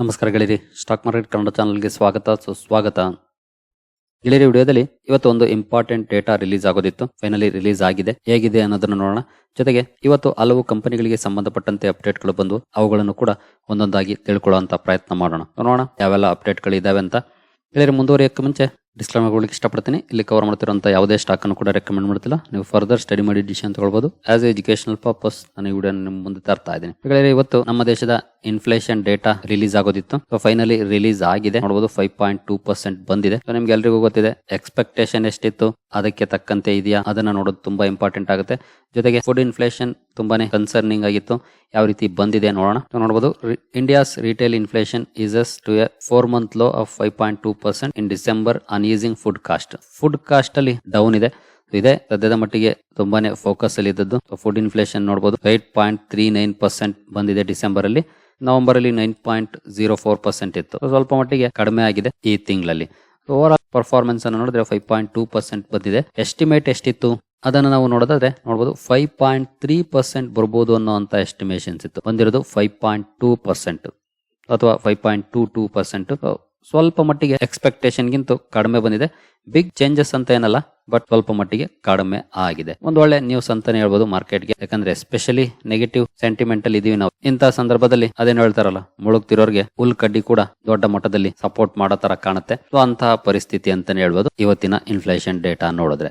ನಮಸ್ಕಾರ ಗೆಳೆಯರಿ stock market Kannada ಚಾನಲ್ಗೆ ಸ್ವಾಗತ. ಸುಸ್ವಾಗತ. ಗೆಳೆಯರಿ ವಿಡಿಯೋದಲ್ಲಿ ಇವತ್ತು ಒಂದು ಇಂಪಾರ್ಟೆಂಟ್ ಡೇಟಾ ರಿಲೀಸ್ ಆಗೋದಿತ್ತು. ಫೈನಲಿ ರಿಲೀಸ್ ಆಗಿದೆ. ಹೇಗಿದೆ ಅನ್ನೋದನ್ನು ನೋಡೋಣ. ಜೊತೆಗೆ ಇವತ್ತು ಹಲವು ಕಂಪನಿಗಳಿಗೆ ಸಂಬಂಧಪಟ್ಟಂತೆ ಅಪ್ಡೇಟ್ಗಳು ಬಂದು ಅವುಗಳನ್ನು ಕೂಡ ಒಂದೊಂದಾಗಿ ತಿಳ್ಕೊಳ್ಳುವಂತ ಪ್ರಯತ್ನ ಮಾಡೋಣ. ನೋಡೋಣ ಯಾವೆಲ್ಲ ಅಪ್ಡೇಟ್ಗಳು ಇದಾವೆ ಅಂತ. ಗೆಳೆಯರಿ ಮುಂದುವರಿಯೋಕ್ಕೆ ಮುಂಚೆ ಡಿಸ್ಕ್ಲೈಮರ್ ಕೊಡ್ಲಿಕ್ಕೆ ಇಷ್ಟಪಡ್ತೀನಿ. ಇಲ್ಲಿ ಕವರ್ ಮಾಡ್ತಿರೋಂಥ ಯಾವುದೇ ಸ್ಟಾಕನ್ನು ಕೂಡ ರೆಕಮೆಂಡ್ ಮಾಡ್ತಿಲ್ಲ. ನೀವು ಫರ್ದರ್ ಸ್ಟಡಿ ಮಾಡಿ ಡಿಸಿಷನ್ ಹೇಳ್ಬೋದು ಆಸ್ ಎಜುಕೇಶನಲ್ ಪರ್ಪಸ್ ನಾನು ಈ ವಿಡಿಯೋ ನಿಮ್ಮ ಮುಂದೆ ತರ್ತಾ ಇದ್ದೀನಿ. ಇವತ್ತು ನಮ್ಮ ದೇಶದ ಇನ್ಫ್ಲೇಷನ್ ಡೇಟಾ ರಿಲೀಸ್ ಆಗೋದಿತ್ತು. ಸೊ ಫೈನಲಿ ರಿಲೀಸ್ ಆಗಿದೆ. ನೋಡಬಹುದು ಫೈವ್ ಪಾಯಿಂಟ್ ಟೂ ಪರ್ಸೆಂಟ್ ಬಂದಿದೆ. ಸೊ ನಿಮ್ಗೆ ಎಲ್ರಿಗೂ ಗೊತ್ತಿದೆ ಎಕ್ಸ್ಪೆಕ್ಟೇಷನ್ ಎಷ್ಟಿತ್ತು, ಅದಕ್ಕೆ ತಕ್ಕಂತೆ ಇದೆಯಾ? ಅದನ್ನ ನೋಡೋದು ತುಂಬಾ ಇಂಪಾರ್ಟೆಂಟ್ ಆಗುತ್ತೆ. ಜೊತೆಗೆ ಫುಡ್ ಇನ್ಫ್ಲೇಷನ್ ತುಂಬಾನೇ ಕನ್ಸರ್ನಿಂಗ್ ಆಗಿತ್ತು. ಯಾವ ರೀತಿ ಬಂದಿದೆ ನೋಡೋಣ. ನೋಡಬಹುದು India's retail inflation eases to a four month low of five point two percent in December on easing food cost food cost ಅಲ್ಲಿ ಡೌನ್ ಇದೆ. ಇದೆ. ಸದ್ಯದ ಮಟ್ಟಿಗೆ ತುಂಬಾನೇ ಫೋಕಸ್ ಅಲ್ಲಿ ಇದ್ದದ್ದು. ಫುಡ್ ಇನ್ಫ್ಲೇಷನ್ ನೋಡಬಹುದು eight point three nine percent ಬಂದಿದೆ ಡಿಸೆಂಬರ್ ಅಲ್ಲಿ. ನವೆಂಬರ್ ಅಲ್ಲಿ nine point zero four percent ಇತ್ತು. ಸ್ವಲ್ಪ ಮಟ್ಟಿಗೆ ಕಡಿಮೆ ಆಗಿದೆ ಈ ತಿಂಗಳಲ್ಲಿ. ಓವರ್ ಆಲ್ ಪರ್ಫಾರ್ಮೆನ್ಸ್ ಅನ್ನು ನೋಡಿದ್ರೆ ಫೈವ್ ಪಾಯಿಂಟ್ ಟೂ ಪರ್ಸೆಂಟ್ ಬಂದಿದೆ. ಎಸ್ಟಿಮೇಟ್ ಎಷ್ಟಿತ್ತು? ಅದನ್ನು ನಾವು ನೋಡೋದಾದ್ರೆ ನೋಡ್ಬೋದು ಫೈವ್ ಪಾಯಿಂಟ್ ತ್ರೀ ಪರ್ಸೆಂಟ್ ಬರ್ಬೋದು ಅನ್ನೋ ಎಸ್ಟಿಮೇಷನ್ಸ್ ಇತ್ತು. ಬಂದಿರೋದು ಫೈವ್ ಪಾಯಿಂಟ್ ಟೂ ಪರ್ಸೆಂಟ್ ಅಥವಾ five point two two percent ಸ್ವಲ್ಪ ಮಟ್ಟಿಗೆ ಎಕ್ಸ್ಪೆಕ್ಟೇಷನ್ಗಿಂತ ಕಡಿಮೆ ಬಂದಿದೆ. ಬಿಗ್ ಚೇಂಜಸ್ ಅಂತ ಏನಲ್ಲ ಬಟ್ ಸ್ವಲ್ಪ ಮಟ್ಟಿಗೆ ಕಡಿಮೆ ಆಗಿದೆ. ಒಂದು ಒಳ್ಳೆ ನ್ಯೂಸ್ ಅಂತಾನೆ ಹೇಳ್ಬೋದು ಮಾರ್ಕೆಟ್ಗೆ ಯಾಕಂದ್ರೆ ಎಸ್ಪೆಷಲಿ ನೆಗೆಟಿವ್ ಸೆಂಟಿಮೆಂಟ್ ಅಲ್ಲಿ ಇದೀವಿ ನಾವು. ಇಂತಹ ಸಂದರ್ಭದಲ್ಲಿ ಅದೇನು ಹೇಳ್ತಾರಲ್ಲ, ಮುಳುಗ್ತಿರೋರ್ಗೆ ಹುಲ್ ಕಡ್ಡಿ ಕೂಡ ದೊಡ್ಡ ಮಟ್ಟದಲ್ಲಿ ಸಪೋರ್ಟ್ ಮಾಡೋ ತರ ಕಾಣುತ್ತೆ. ಸೊ ಅಂತಹ ಪರಿಸ್ಥಿತಿ ಅಂತಾನೆ ಹೇಳ್ಬೋದು. ಇವತ್ತಿನ ಇನ್ಫ್ಲೇಷನ್ ಡೇಟಾ ನೋಡಿದ್ರೆ.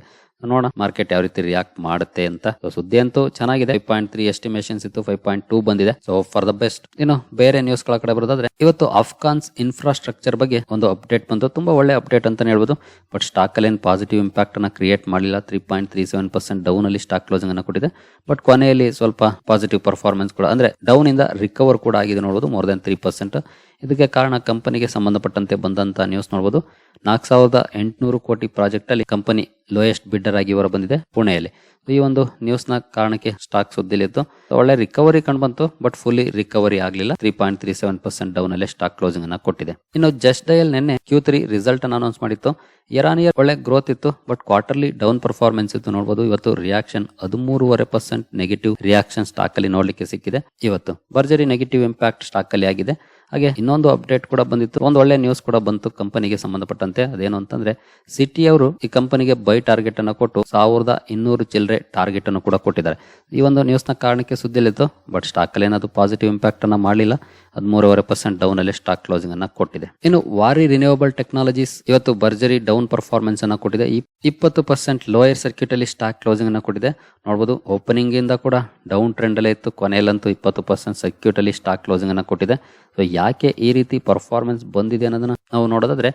ನೋಡೋಣ ಮಾರ್ಕೆಟ್ ಯಾವ ರೀತಿ ರಿಯಾಕ್ಟ್ ಮಾಡುತ್ತೆ ಅಂತ. ಸುದ್ದಿ ಅಂತೂ ಚೆನ್ನಾಗಿದೆ. ಫೈವ್ ಪಾಯಿಂಟ್ ತ್ರೀ ಎಸ್ಟಿಮೇಷನ್ಸ್ ಇತ್ತು ಫೈವ್ ಪಾಯಿಂಟ್ ಟೂ ಬಂದಿದೆ. ಸೊ ಫಾರ್ ದ ಬೆಸ್ಟ್ ಇನ್ನು ಬೇರೆ ನ್ಯೂಸ್ಗಳ ಕಡೆ ಬರೋದಾದ್ರೆ, ಇವತ್ತು ಅಫ್ಘಾನ್ಸ್ ಇನ್ಫ್ರಾಸ್ಟ್ರಕ್ಚರ್ ಬಗ್ಗೆ ಒಂದು ಅಪ್ಡೇಟ್ ಬಂತು. ತುಂಬಾ ಒಳ್ಳೆ ಅಪ್ಡೇಟ್ ಅಂತ ಹೇಳ್ಬೋದು. ಬಟ್ ಸ್ಟಾಕ್ ಅಲ್ಲಿ ಏನು ಪಾಸಿಟಿವ್ ಇಂಪ್ಯಾಕ್ಟ್ ಅನ್ನ ಕ್ರಿಯೇಟ್ ಮಾಡಲಿಲ್ಲ. Three point three seven percent down ಅಲ್ಲಿ ಸ್ಟಾಕ್ ಕ್ಲೋಸಿಂಗ್ ಅನ್ನ ಕೊಟ್ಟಿದೆ. ಬಟ್ ಕೊನೆಯಲ್ಲಿ ಸ್ವಲ್ಪ ಪಾಸಿಟಿವ್ ಪರ್ಫಾರ್ಮೆನ್ಸ್ ಕೂಡ, ಅಂದ್ರೆ ಡೌನ್ ಇಂದ ರಿಕವರ್ ಕೂಡ ಆಗಿದೆ ನೋಡಬಹುದು ಮೋರ್ ದನ್ ತ್ರೀ ಪರ್ಸೆಂಟ್ ಇದಕ್ಕೆ ಕಾರಣ ಕಂಪನಿಗೆ ಸಂಬಂಧಪಟ್ಟಂತೆ ಬಂದಂತ ನ್ಯೂಸ್ ನೋಡಬಹುದು ನಾಲ್ಕು ಸಾವಿರದ ಎಂಟುನೂರು ಕೋಟಿ ಪ್ರಾಜೆಕ್ಟ್ ಅಲ್ಲಿ ಕಂಪನಿ ಲೋಯೆಸ್ಟ್ ಬಿಡ್ಡರ್ ಆಗಿ ಹೊರ ಬಂದಿದೆ ಪುಣೆಯಲ್ಲಿ. ಈ ಒಂದು ನ್ಯೂಸ್ನ ಕಾರಣಕ್ಕೆ ಸ್ಟಾಕ್ ಸುದ್ದಿಲಿತ್ತು ಒಳ್ಳೆ ರಿಕವರಿ ಕಂಡು ಬಂತು ಬಟ್ ಫುಲ್ಲಿ ರಿಕವರಿ ಆಗಲಿಲ್ಲ. Three point three seven percent down ಅಲ್ಲಿ ಸ್ಟಾಕ್ ಕ್ಲೋಸಿಂಗ್ ಅನ್ನ ಕೊಟ್ಟಿದೆ. ಇನ್ನು ಜಸ್ಟ್ ಡಯಲ್ ನಿನ್ನೆ ಕ್ಯೂ ತ್ರೀ ರಿಸಲ್ಟ್ ಅನ್ನು ಅನೌನ್ಸ್ ಮಾಡಿತ್ತು. ಇಯರ್ ಆನ್ ಒಳ್ಳೆ ಗ್ರೋತ್ ಇತ್ತು ಬಟ್ ಕ್ವಾರ್ಟರ್ಲಿ ಡೌನ್ ಪರ್ಫಾರ್ಮೆನ್ಸ್ ಇತ್ತು ನೋಡಬಹುದು ಇವತ್ತು ರಿಯಾಕ್ಷನ್ ಹದಿಮೂರುವರೆ ಪರ್ಸೆಂಟ್ ನೆಗೆಟಿವ್ ರಿಯಾಕ್ಷನ್ ಸ್ಟಾಕ್ ಅಲ್ಲಿ ನೋಡ್ಲಿಕ್ಕೆ ಸಿಕ್ಕಿದೆ. ಇವತ್ತು ಭರ್ಜರಿ ನೆಗೆಟಿವ್ ಇಂಪ್ಯಾಕ್ಟ್ ಸ್ಟಾಕ್ ಅಲ್ಲಿ ಆಗಿದೆ. ಹಾಗೆ ಇನ್ನೊಂದು ಅಪ್ಡೇಟ್ ಕೂಡ ಬಂದಿತ್ತು. ಒಂದು ಒಳ್ಳೆ ನ್ಯೂಸ್ ಕೂಡ ಬಂತು ಕಂಪನಿಗೆ ಸಂಬಂಧಪಟ್ಟಂತೆ. ಅದೇನು ಅಂತಂದ್ರೆ ಸಿಟಿ ಅವರು ಈ ಕಂಪನಿಗೆ ಬೈ ಟಾರ್ಗೆಟ್ ಅನ್ನು ಕೊಟ್ಟು ಸಾವಿರದ ಇನ್ನೂರು ಚಿಲ್ಲರೆ ಟಾರ್ಗೆಟ್ ಅನ್ನು ಕೂಡ ಕೊಟ್ಟಿದ್ದಾರೆ. ಈ ಒಂದು ನ್ಯೂಸ್ನ ಕಾರಣಕ್ಕೆ ಸುದ್ದಿಲಿತ್ತು ಬಟ್ ಸ್ಟಾಕ್ ಅಲ್ಲಿ ಏನಾದ್ರು ಪಾಸಿಟಿವ್ ಇಂಪ್ಯಾಕ್ಟ್ ಅನ್ನ ಮಾಡಲಿಲ್ಲ. ಹದಿಮೂರುವರೆ ಪರ್ಸೆಂಟ್ ಡೌನ್ ಅಲ್ಲಿ ಸ್ಟಾಕ್ ಕ್ಲೋಸಿಂಗ್ ಅನ್ನ ಕೊಟ್ಟಿದೆ. ಇನ್ನು ವಾರಿ ರಿನ್ಯೂವಬಲ್ ಟೆಕ್ನಾಲಜೀಸ್ ಇವತ್ತು ಭರ್ಜರಿ ಡೌನ್ ಪರ್ಫಾರ್ಮೆನ್ಸ್ ಅನ್ನ ಕೊಟ್ಟಿದೆ. ಇಪ್ಪತ್ತು ಪರ್ಸೆಂಟ್ ಲೋಯರ್ ಸರ್ಕ್ಯೂಟ್ ಅಲ್ಲಿ ಸ್ಟಾಕ್ ಕ್ಲೋಸಿಂಗ್ ಅನ್ನ ಕೊಟ್ಟಿದೆ. ನೋಡಬಹುದು ಓಪನಿಂಗ್ ಇಂದ ಕೂಡ ಡೌನ್ ಟ್ರೆಂಡ್ ಅಲ್ಲೇ ಇತ್ತು. ಕೊನೆಯಲ್ಲಂತೂ ಇಪ್ಪತ್ತು ಪರ್ಸೆಂಟ್ ಸರ್ಕ್ಯೂಟ್ ಅಲ್ಲಿ ಸ್ಟಾಕ್ ಕ್ಲೋಸಿಂಗ್ ಅನ್ನ ಕೊಟ್ಟಿದೆ. ಸೊ ಯಾಕೆ ಈ ರೀತಿ ಪರ್ಫಾರ್ಮೆನ್ಸ್ ಬಂದಿದೆ ಅನ್ನೋದನ್ನ ನಾವು ನೋಡೋದಾದ್ರೆ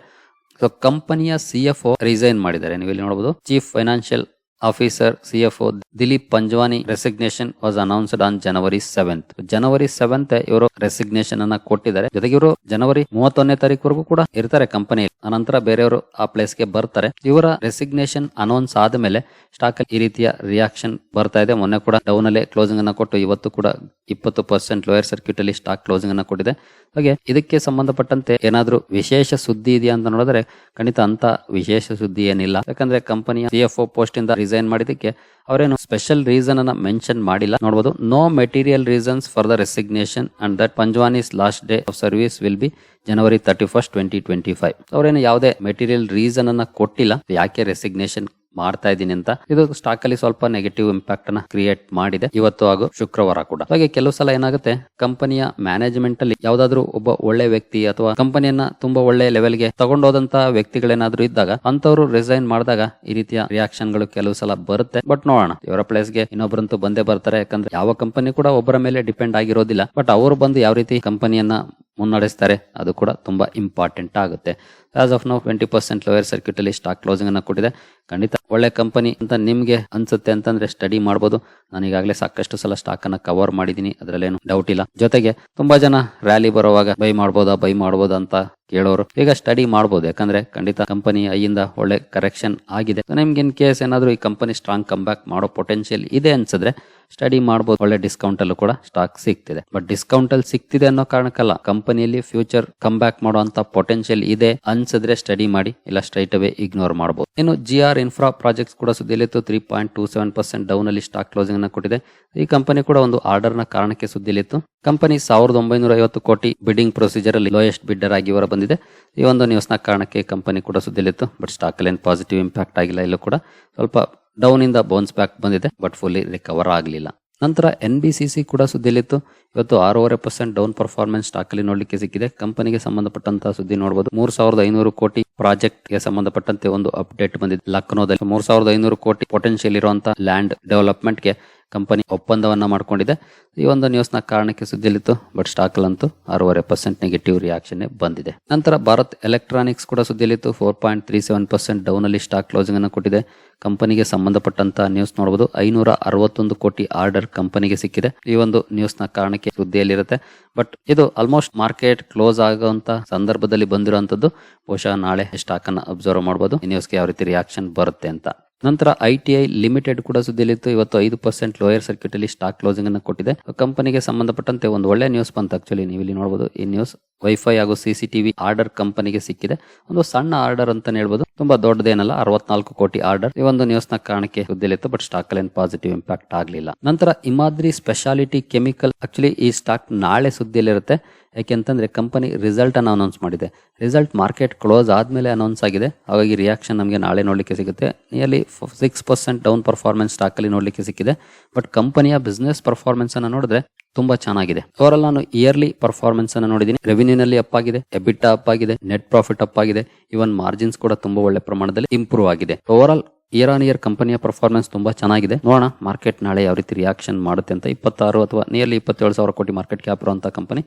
ಸೊ ಕಂಪನಿಯ ಸಿ ಎಫ್ ರಿಸೈನ್ ಮಾಡಿದ್ದಾರೆ. ನೀವು ಇಲ್ಲಿ ನೋಡಬಹುದು chief financial officer CFO Dilip Panjwani resignation was announced on January seventh January seventh ಇವರು ರೆಸಿಗ್ನೇಷನ್ ಅನ್ನ ಕೊಟ್ಟಿದ್ದಾರೆ. ಜೊತೆಗೆ ಇವರು ಜನವರಿ ಮೂವತ್ತೊಂದನೇ ತಾರೀಕುವರೆಗೂ ಕೂಡ ಇರ್ತಾರೆ ಕಂಪನಿ ಅನಂತರ ಬೇರೆಯವರು ಆ ಪ್ಲೇಸ್ಗೆ ಬರ್ತಾರೆ. ಇವರ ರೆಸಿಗ್ನೇಷನ್ ಅನೌನ್ಸ್ ಆದ್ಮೇಲೆ ಸ್ಟಾಕ್ ಈ ರೀತಿಯ ರಿಯಾಕ್ಷನ್ ಬರ್ತಾ ಇದೆ. ಮೊನ್ನೆ ಕೂಡ ಡೌನ್ ಅಲ್ಲೇ ಕ್ಲೋಸಿಂಗ್ ಅನ್ನ ಕೊಟ್ಟು ಇವತ್ತು ಕೂಡ ಇಪ್ಪತ್ತು ಪರ್ಸೆಂಟ್ ಲೋಯರ್ ಸರ್ಕ್ಯೂಟ್ ಅಲ್ಲಿ ಸ್ಟಾಕ್ ಕ್ಲೋಸಿಂಗ್ ಅನ್ನ ಕೊಟ್ಟಿದೆ. ಹಾಗೆ ಇದಕ್ಕೆ ಸಂಬಂಧಪಟ್ಟಂತೆ ಏನಾದರೂ ವಿಶೇಷ ಸುದ್ದಿ ಇದೆಯಾ ಅಂತ ನೋಡಿದ್ರೆ ಖಂಡಿತ ಅಂತ ವಿಶೇಷ ಸುದ್ದಿ ಏನಿಲ್ಲ. ಯಾಕಂದ್ರೆ ಕಂಪನಿಯ ಸಿಎಫ್ಒ ಪೋಸ್ಟ್ ಇಂದ ರಿಸೈನ್ ಮಾಡಿದಕ್ಕೆ ಅವರೇನು ಸ್ಪೆಷಲ್ ರೀಸನ್ ಅನ್ನ ಮೆನ್ಷನ್ ಮಾಡಿಲ್ಲ. ನೋಡಬಹುದು no material reasons for the resignation and that Panjwani's last day of service will be January thirty first twenty twenty five ಅವರೇನು ಯಾವುದೇ ಮೆಟೀರಿಯಲ್ ರೀಸನ್ ಅನ್ನ ಕೊಟ್ಟಿಲ್ಲ. ಯಾಕೆ ರೆಸಿಗ್ನೇಷನ್ ಮಾಡ್ತಾ ಇದ್ದೀನಿ ಅಂತ. ಇದು ಸ್ಟಾಕ್ ಅಲ್ಲಿ ಸ್ವಲ್ಪ ನೆಗೆಟಿವ್ ಇಂಪ್ಯಾಕ್ಟ್ ಅನ್ನ ಕ್ರಿಯೇಟ್ ಮಾಡಿದೆ. ಇವತ್ತು ಹಾಗೂ ಶುಕ್ರವಾರ ಕೂಡ. ಹಾಗೆ ಕೆಲವು ಸಲ ಏನಾಗುತ್ತೆ ಕಂಪನಿಯ ಮ್ಯಾನೇಜ್ಮೆಂಟ್ ಅಲ್ಲಿ ಯಾವ್ದಾದ್ರು ಒಬ್ಬ ಒಳ್ಳೆ ವ್ಯಕ್ತಿ ಅಥವಾ ಕಂಪನಿಯನ್ನ ತುಂಬಾ ಒಳ್ಳೆ ಲೆವೆಲ್ಗೆ ತಗೊಂಡೋದಂತ ವ್ಯಕ್ತಿಗಳೇನಾದ್ರೂ ಇದ್ದಾಗ ಅಂತವ್ರು ರಿಸೈನ್ ಮಾಡಿದಾಗ ಈ ರೀತಿಯ ರಿಯಾಕ್ಷನ್ಗಳು ಕೆಲವು ಸಲ ಬರುತ್ತೆ. ಬಟ್ ನೋಡೋಣ. ಇವರ ಪ್ಲೇಸ್ಗೆ ಇನ್ನೊಬ್ಬರಂತೂ ಬಂದೇ ಬರ್ತಾರೆ. ಯಾಕಂದ್ರೆ ಯಾವ ಕಂಪನಿ ಕೂಡ ಒಬ್ಬರ ಮೇಲೆ ಡಿಪೆಂಡ್ ಆಗಿರೋದಿಲ್ಲ. ಬಟ್ ಅವರು ಬಂದು ಯಾವ ರೀತಿ ಕಂಪನಿಯನ್ನ ಮುನ್ನಡೆಸ್ತಾರೆ. ಅದು ಕೂಡ ತುಂಬ ಇಂಪಾರ್ಟೆಂಟ್ ಆಗುತ್ತೆ. As of now twenty percent lower circuit ಅಲ್ಲಿ ಸ್ಟಾಕ್ ಕ್ಲೋಸಿಂಗ್ ಅನ್ನು ಕೊಟ್ಟಿದೆ. ಖಂಡಿತ ಒಳ್ಳೆ ಕಂಪನಿ ಅಂತ ನಿಮಗೆ ಅನ್ಸುತ್ತೆ ಅಂತಂದ್ರೆ ಸ್ಟಡಿ ಮಾಡ್ಬೋದು. ನಾನು ಈಗಾಗಲೇ ಸಾಕಷ್ಟು ಸಲ ಸ್ಟಾಕ್ ಅನ್ನ ಕವರ್ ಮಾಡಿದೀನಿ ಅದರಲ್ಲೇನು ಡೌಟ್ ಇಲ್ಲ. ಜೊತೆಗೆ ತುಂಬಾ ಜನ ರ್ಯಾಲಿ ಬರುವಾಗ ಬೈ ಮಾಡ್ಬೋದಾ ಬೈ ಮಾಡ್ಬೋದಾ ಅಂತ ಕೇಳೋರು ಈಗ ಸ್ಟಡಿ ಮಾಡ್ಬೋದು. ಯಾಕಂದ್ರೆ ಖಂಡಿತ ಕಂಪನಿ ಐಯಿಂದ ಒಳ್ಳೆ ಕರೆಕ್ಷನ್ ಆಗಿದೆ. ನಿಮ್ಗೆ ಇನ್ ಕೇಸ್ ಏನಾದರೂ ಈ ಕಂಪನಿ ಸ್ಟ್ರಾಂಗ್ ಕಮ್ ಬ್ಯಾಕ್ ಮಾಡೋ ಪೊಟೆನ್ಶಿಯಲ್ ಇದೆ ಅನ್ಸಿದ್ರೆ ಸ್ಟಡಿ ಮಾಡಬಹುದು ಒಳ್ಳೆ ಡಿಸ್ಕೌಂಟ್ ಅಲ್ಲೂ ಕೂಡ ಸ್ಟಾಕ್ ಸಿಗ್ತಿದೆ. ಬಟ್ ಡಿಸ್ಕೌಂಟ್ ಅಲ್ಲಿ ಸಿಗ್ತಿದೆ ಅನ್ನೋ ಕಾರಣಕ್ಕಲ್ಲ. ಕಂಪನಿಯಲ್ಲಿ ಫ್ಯೂಚರ್ ಕಮ್ ಬ್ಯಾಕ್ ಮಾಡುವಂತ ಪೊಟೆನ್ಶಿಯಲ್ ಇದೆ ಅನ್ಸಿದ್ರೆ ಸ್ಟಡಿ ಮಾಡಿ, ಇಲ್ಲ ಸ್ಟ್ರೈಟ್ ಅವೇ ಇಗ್ನೋರ್ ಮಾಡಬಹುದು ಇನ್ನು ಜಿ ಆರ್ ಇನ್ಫ್ರಾ ಪ್ರಾಜೆಕ್ಟ್ಸ್ ಕೂಡ ಸುದ್ದಿಯಲ್ಲಿತ್ತು. Three point two seven percent down ಅಲ್ಲಿ ಸ್ಟಾಕ್ ಕ್ಲೋಸಿಂಗ್ ಅನ್ನು ಕೊಟ್ಟಿದೆ. ಈ ಕಂಪನಿ ಕೂಡ ಒಂದು ಆರ್ಡರ್ನ ಕಾರಣಕ್ಕೆ ಸುದ್ದಿಯಲ್ಲಿತ್ತು. ಕಂಪನಿ ಸಾವಿರದ ಒಂಬೈನೂರ ಐವತ್ತು ಕೋಟಿ ಬಿಡಿಂಗ್ ಪ್ರೊಸೀಜರ್ ಅಲ್ಲಿ ಲೋಯೆಸ್ಟ್ ಬಿಡ್ಡರ್ ಆಗಿ ಹೊರ ಬಂದಿದೆ. ಈ ಒಂದು ನ್ಯೂಸ್ನ ಕಾರಣಕ್ಕೆ ಕಂಪನಿ ಕೂಡ ಸುದ್ದಿಯಲ್ಲಿತ್ತು. ಬಟ್ ಸ್ಟಾಕ್ ಅಲ್ಲಿ ಪಾಸಿಟಿವ್ ಇಂಪ್ಯಾಕ್ಟ್ ಆಗಿಲ್ಲ, ಇಲ್ಲೂ ಕೂಡ ಸ್ವಲ್ಪ ಡೌನ್ ಇಂದ ಬೌನ್ಸ್ ಬ್ಯಾಕ್ ಬಂದಿದೆ ಬಟ್ ಫುಲ್ಲಿ ರಿಕವರ್ ಆಗಲಿಲ್ಲ. ನಂತರ ಎನ್ ಬಿ ಸಿ ಸಿ ಕೂಡ ಸುದ್ದಿಲಿತ್ತು ಇವತ್ತು ಆರೂವರೆ ಪರ್ಸೆಂಟ್ ಡೌನ್ ಪರ್ಫಾರ್ಮೆನ್ಸ್ ಸ್ಟಾಕ್ ಅಲ್ಲಿ ನೋಡ್ಲಿಕ್ಕೆ ಸಿಕ್ಕಿದೆ. ಕಂಪನಿಗೆ ಸಂಬಂಧಪಟ್ಟಂತಹ ಸುದ್ದಿ ನೋಡಬಹುದು ಮೂರ್ ಸಾವಿರದ ಐನೂರು ಕೋಟಿ ಪ್ರಾಜೆಕ್ಟ್ಗೆ ಸಂಬಂಧಪಟ್ಟಂತೆ ಒಂದು ಅಪ್ಡೇಟ್ ಬಂದಿದೆ. ಲಕ್ನೋದಲ್ಲಿ ಮೂರ್ ಸಾವಿರದ ಐನೂರು ಕೋಟಿ ಪೊಟೆನ್ಶಿಯಲ್ ಇರುವಂತಹ ಲ್ಯಾಂಡ್ ಡೆವಲಪ್ಮೆಂಟ್ಗೆ ಕಂಪನಿ ಒಪ್ಪಂದವನ್ನ ಮಾಡಿಕೊಂಡಿದೆ. ಈ ಒಂದು ನ್ಯೂಸ್ನ ಕಾರಣಕ್ಕೆ ಸುದ್ದಿಯಲ್ಲಿತ್ತು ಬಟ್ ಸ್ಟಾಕಲ್ಲಂತೂ ಆರೂವರೆ ಪರ್ಸೆಂಟ್ ನೆಗೆಟಿವ್ ರಿಯಾಕ್ಷನ್ ಬಂದಿದೆ. ನಂತರ ಭಾರತ್ ಎಲೆಕ್ಟ್ರಾನಿಕ್ಸ್ ಕೂಡ ಸುದ್ದಿಯಲ್ಲಿತ್ತು four point three seven percent down ಅಲ್ಲಿ ಸ್ಟಾಕ್ ಕ್ಲೋಸಿಂಗ್ ಅನ್ನು ಕೊಟ್ಟಿದೆ. ಕಂಪನಿಗೆ ಸಂಬಂಧಪಟ್ಟಂತಹ ನ್ಯೂಸ್ ನೋಡಬಹುದು ಐನೂರ ಅರವತ್ತೊಂದು ಕೋಟಿ ಆರ್ಡರ್ ಕಂಪನಿಗೆ ಸಿಕ್ಕಿದೆ. ಈ ಒಂದು ನ್ಯೂಸ್ನ ಕಾರಣಕ್ಕೆ ಸುದ್ದಿಯಲ್ಲಿರುತ್ತೆ ಬಟ್ ಇದು ಆಲ್ಮೋಸ್ಟ್ ಮಾರ್ಕೆಟ್ ಕ್ಲೋಸ್ ಆಗುವಂತ ಸಂದರ್ಭದಲ್ಲಿ ಬಂದಿರುವಂತದ್ದು, ಬಹುಶಃ ನಾಳೆ ಸ್ಟಾಕ್ ಅನ್ನ ಅಬ್ಸರ್ವ್ ಮಾಡಬಹುದು ಈ ನ್ಯೂಸ್ಗೆ ಯಾವ ರೀತಿ ರಿಯಾಕ್ಷನ್ ಬರುತ್ತೆ ಅಂತ. ನಂತರ ಐ ಟಿ ಐ ಲಿಮಿಟೆಡ್ ಕೂಡ ಸುದ್ದಿಯಲ್ಲಿತ್ತು. ಇವತ್ತು ಐದು ಪರ್ಸೆಂಟ್ ಲೋಯರ್ ಸರ್ಕ್ಯೂಟ್ ಅಲ್ಲಿ ಸ್ಟಾಕ್ ಕ್ಲೋಸಿಂಗ್ ಅನ್ನು ಕೊಟ್ಟಿದೆ. ಕಂಪನಿಗೆ ಸಂಬಂಧಪಟ್ಟಂತೆ ಒಂದು ಒಳ್ಳೆ ನ್ಯೂಸ್ ಬಂತು ಆಕ್ಚುಲಿ ನೀವು ಇಲ್ಲಿ ನೋಡಬಹುದು ಈ ನ್ಯೂಸ್ ವೈಫೈ ಹಾಗೂ ಸಿಸಿಟಿವಿ ಆರ್ಡರ್ ಕಂಪನಿಗೆ ಸಿಕ್ಕಿದೆ. ಒಂದು ಸಣ್ಣ ಆರ್ಡರ್ ಅಂತ ಹೇಳ್ಬೋದು. ತುಂಬಾ ದೊಡ್ಡದೇನಲ್ಲ, ಅರವತ್ನಾಲ್ಕು ಕೋಟಿ ಆರ್ಡರ್ ಈ ಒಂದು ನ್ಯೂಸ್ನ ಕಾರಣಕ್ಕೆ ಸುದ್ದಿಯಲ್ಲಿತ್ತು ಬಟ್ ಸ್ಟಾಕ್ ಅಲ್ಲಿ ಪಾಸಿಟಿವ್ ಇಂಪ್ಯಾಕ್ಟ್ ಆಗಲಿಲ್ಲ. ನಂತರ ಇಮಾದ್ರಿ ಸ್ಪೆಷಾಲಿಟಿ ಕೆಮಿಕಲ್ ಆಕ್ಚುಲಿ ಈ ಸ್ಟಾಕ್ ನಾಳೆ ಸುದ್ದಿಯಲ್ಲಿರುತ್ತೆ. ಯಾಕೆಂತಂದ್ರೆ ಕಂಪನಿ ರಿಸಲ್ಟ್ ಅನ್ನು ಅನೌನ್ಸ್ ಮಾಡಿದೆ. ರಿಸಲ್ಟ್ ಮಾರ್ಕೆಟ್ ಕ್ಲೋಸ್ ಆದ್ಮೇಲೆ ಅನೌನ್ಸ್ ಆಗಿದೆ. ಹಾಗಾಗಿ ರಿಯಾಕ್ಷನ್ ನಮಗೆ ನಾಳೆ ನೋಡಲಿಕ್ಕೆ ಸಿಗುತ್ತೆ. Nearly six percent down performance ಸ್ಟಾಕಲ್ಲಿ ನೋಡಲಿಕ್ಕೆ ಸಿಕ್ಕಿದೆ. ಬಟ್ ಕಂಪನಿಯ ಬಿಸ್ನೆಸ್ ಪರ್ಫಾರ್ಮೆನ್ಸನ್ನು ನೋಡಿದ್ರೆ ತುಂಬಾ ಚೆನ್ನಾಗಿದೆ. ಓವರಲ್ ನಾನು ಇಯರ್ಲಿ ಪರ್ಫಾರ್ಮೆನ್ಸ್ ಅನ್ನು ನೋಡಿದ್ದೀನಿ. ರೆವಿನ್ಯೂನಲ್ಲಿ ಅಪ್ ಆಗಿದೆ. ಎಬಿಟ ಅಪ್ ಆಗಿದೆ. ನೆಟ್ ಪ್ರಾಫಿಟ್ ಅಪ್ ಆಗಿದೆ. ಇವನ್ ಮಾರ್ಜಿನ್ಸ್ ಕೂಡ ತುಂಬಾ ಒಳ್ಳೆ ಪ್ರಮಾಣದಲ್ಲಿ ಇಂಪ್ರೂವ್ ಆಗಿದೆ. Overall year on year ಕಂಪನಿಯ ಪರ್ಫಾರ್ಮೆನ್ಸ್ ತುಂಬಾ ಚೆನ್ನಾಗಿದೆ. ನೋಡೋಣ ಮಾರ್ಕೆಟ್ ನಾಳೆ ಯಾವ ರೀತಿ ರಿಯಾಕ್ಷನ್ ಮಾಡುತ್ತೆ ಅಂತ. ಇಪ್ಪತ್ತಾರು ಅಥವಾ ನಿಯರ್ಲಿ ಇಪ್ಪತ್ತೇಳು ಸಾವಿರ ಕೋಟಿ ಮಾರ್ಕೆಟ್ ಕ್ಯಾಪ್ ಇರುವಂತಹ ಕಂಪನಿ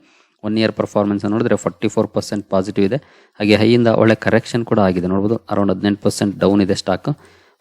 ಒನ್ ಇಯರ್ ಪರ್ಫಾರ್ಮೆನ್ಸ್ ನೋಡಿದ್ರೆ ಫಾರ್ಟಿ ಫೋರ್ ಪರ್ಸೆಂಟ್ ಪಾಸಿಟಿವ್ ಇದೆ. ಹಾಗೆ ಹೈಯಿಂದ ಒಳ್ಳೆ ಕರೆಕ್ಷನ್ ಕೂಡ ಆಗಿದೆ. ನೋಡಬಹುದು ಅರೌಂಡ್ ಹದಿನೆಂಟು ಪರ್ಸೆಂಟ್ ಡೌನ್ ಇದೆ ಸ್ಟಾಕ್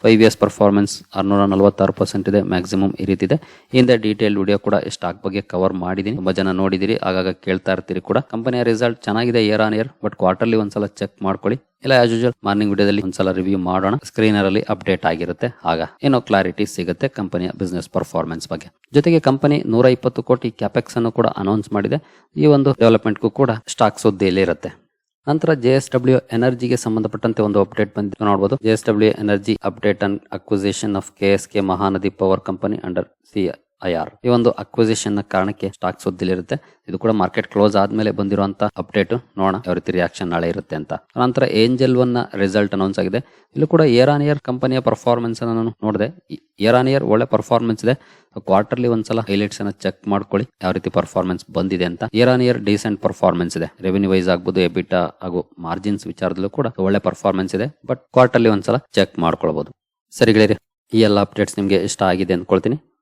ಫೈವ್ ಇಯರ್ಸ್ ಪರ್ಫಾರ್ಮೆನ್ಸ್ ಆರುನೂರ ನಲವತ್ತಾರು ಪರ್ಸೆಂಟ್ ಇದೆ ಮ್ಯಾಕ್ಸಿಮಮ್ ಈ ರೀತಿ ಇದೆ ಹಿಂದೆ ಡೀಟೇಲ್ ವಿಡಿಯೋ ಕೂಡ ಸ್ಟಾಕ್ ಬಗ್ಗೆ ಕವರ್ ಮಾಡಿದೀನಿ. ತುಂಬ ಜನ ನೋಡಿದಿರಿ, ಆಗಾಗ ಕೇಳ್ತಾ ಇರ್ತೀರಿ ಕೂಡ. ಕಂಪನಿಯ ರಿಸಲ್ಟ್ ಚೆನ್ನಾಗಿದೆ year on year but quarterly ಒಂದ್ಸಲ ಚೆಕ್ ಮಾಡ್ಕೊಳ್ಳಿ. ಇಲ್ಲ ಆಸ್ ಯೂಶಲ್ ಮಾರ್ನಿಂಗ್ ವಿಡಿಯೋದಲ್ಲಿ ಒಂದ್ಸಲ ರಿವ್ಯೂ ಮಾಡೋಣ. ಸ್ಕ್ರೀನರ್ ಅಲ್ಲಿ ಅಪ್ಡೇಟ್ ಆಗಿರುತ್ತೆ, ಆಗ ಏನೋ ಕ್ಲಾರಿಟಿ ಸಿಗುತ್ತೆ ಕಂಪನಿಯ ಬಿಸ್ನೆಸ್ ಪರ್ಫಾರ್ಮೆನ್ಸ್ ಬಗ್ಗೆ. ಜೊತೆಗೆ ಕಂಪನಿ ನೂರ ಇಪ್ಪತ್ತು ಕೋಟಿ ಕ್ಯಾಪೆಕ್ಸ್ ಅನ್ನು ಕೂಡ ಅನೌನ್ಸ್ ಮಾಡಿದೆ. ಈ ಒಂದು ಡೆವಲಪ್ಮೆಂಟ್ಗೂ ಕೂಡ ಸ್ಟಾಕ್ ಸುದ್ದಿಯಲ್ಲಿ ಇರುತ್ತೆ. ನಂತರ ಜೆ ಎಸ್ ಡಬ್ಲ್ಯೂ ಎನರ್ಜಿಗೆ ಸಂಬಂಧಪಟ್ಟಂತೆ ಒಂದು ಅಪ್ಡೇಟ್ ಬಂದಿದ್ದು ನೋಡಬಹುದು J S W energy update and acquisition of K S K Mahanadi power company under C I R. ಈ ಒಂದು ಅಕ್ವಿಸಿಷನ್ನ ಕಾರಣಕ್ಕೆ ಸ್ಟಾಕ್ ಸುದ್ದಿಲಿರುತ್ತೆ ಇದು ಕೂಡ ಮಾರ್ಕೆಟ್ ಕ್ಲೋಸ್ ಆದ್ಮೇಲೆ ಬಂದಿರುವಂತ ಅಪ್ಡೇಟ್ ನೋಡೋಣ ಯಾವ ರೀತಿ ರಿಯಾಕ್ಷನ್ ನಾಳೆ ಇರುತ್ತೆ ಅಂತ. ನಂತರ ಏಂಜಲ್ ಒನ್ ರಿಸಲ್ಟ್ ಅನೌನ್ಸ್ ಆಗಿದೆ. ಇಲ್ಲಿ ಕೂಡ ಇಯರ್ ಆನ್ ಇಯರ್ ಕಂಪನಿಯ ಪರ್ಫಾರ್ಮೆನ್ಸ್ ಅನ್ನು ನಾನು ನೋಡಿದೆ. ಇಯರ್ ಆನ್ ಇಯರ್ ಒಳ್ಳೆ ಪರ್ಫಾರ್ಮೆನ್ಸ್ ಇದೆ. ಕ್ವಾರ್ಟರ್ಲಿ ಒಂದ್ಸಲ ಹೈಲೈಟ್ಸ್ ಅನ್ನ ಚೆಕ್ ಮಾಡ್ಕೊಳ್ಳಿ ಯಾವ ರೀತಿ ಪರ್ಫಾರ್ಮೆನ್ಸ್ ಬಂದಿದೆ ಅಂತ. Year on year decent performance ಇದೆ. ರೆವೆನ್ಯೂ ವೈಸ್ ಆಗ್ಬೋದು ಎಬಿಟ ಹಾಗೂ ಮಾರ್ಜಿನ್ಸ್ ವಿಚಾರದಲ್ಲೂ ಕೂಡ ಒಳ್ಳೆ ಪರ್ಫಾರ್ಮೆನ್ಸ್ ಇದೆ. ಬಟ್ ಕ್ವಾರ್ಟರ್ಲಿ ಒಂದ್ಸಲ ಚೆಕ್ ಮಾಡ್ಕೊಳ್ಬಹುದು ಸರಿಗಳಿರಿ ಈ ಎಲ್ಲ ಅಪ್ಡೇಟ್ಸ್ ನಿಮಗೆ ಇಷ್ಟ ಆಗಿದೆ ಅಂದ್ಕೊಳ್ತೀನಿ.